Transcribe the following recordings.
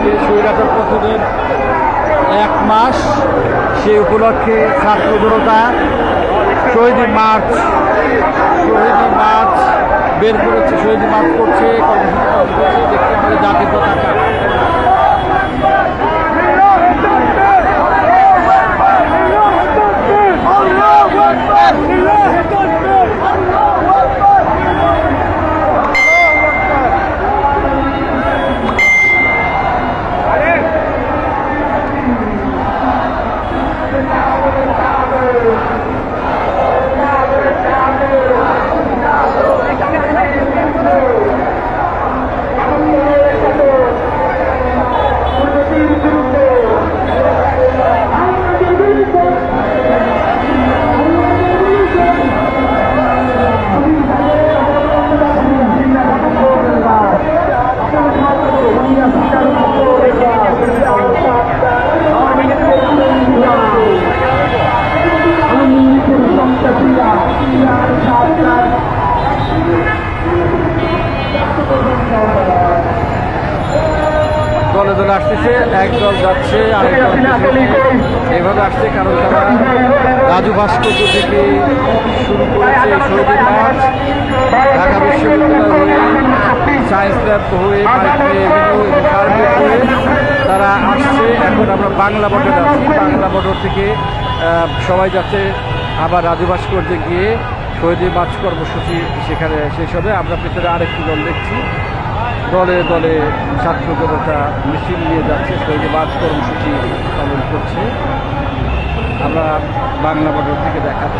আজকে স্বৈরাচার পতনের এক মাস সেই উপলক্ষে ছাত্র জনতা শহীদ মার্চ শহীদ মার্চ বের করেছে, শহীদ মার্চ করছে, কর্মসূচি করছে, দেখতে আমাদের জাতির পতাকা। দলে দলে আসতেছে এক দল যাচ্ছে আরেক দল আসতেছে। এইভাবে আসছে কারণ তারা রাজু ভাস্কর্য থেকে শুরু করেছে শহীদ মার্চ। ঢাকা বিশ্ববিদ্যালয় হয়ে সায়েন্স ল্যাব হয়ে কার্পেট হয়ে তারা আসছে। এখন আমরা বাংলা বর্ডার আছি। বাংলা বর্ডার থেকে সবাই যাচ্ছে। আবার রাজু ভাস্কর্যে গিয়ে শহীদ মার্চ কর্মসূচি সেখানে শেষ হবে। আমরা ভিতরে আরেকটি দল দেখছি। দলে দলে ছাত্র জনতা মিছিল নিয়ে যাচ্ছে শহীদ বাস কর্মসূচি পালন করছে। আমরা বাংলা বর্ডার থেকে দেখাচ্ছি।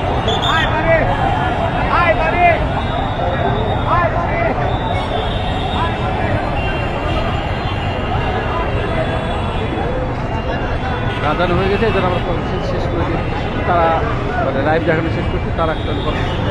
প্রদান হয়ে গেছে এজন্য আমরা কনসেন্ট শেষ করে দিয়েছি তারা মানে লাইভ দেখানো শেষ করছি, তারা একটা কনসেন্ট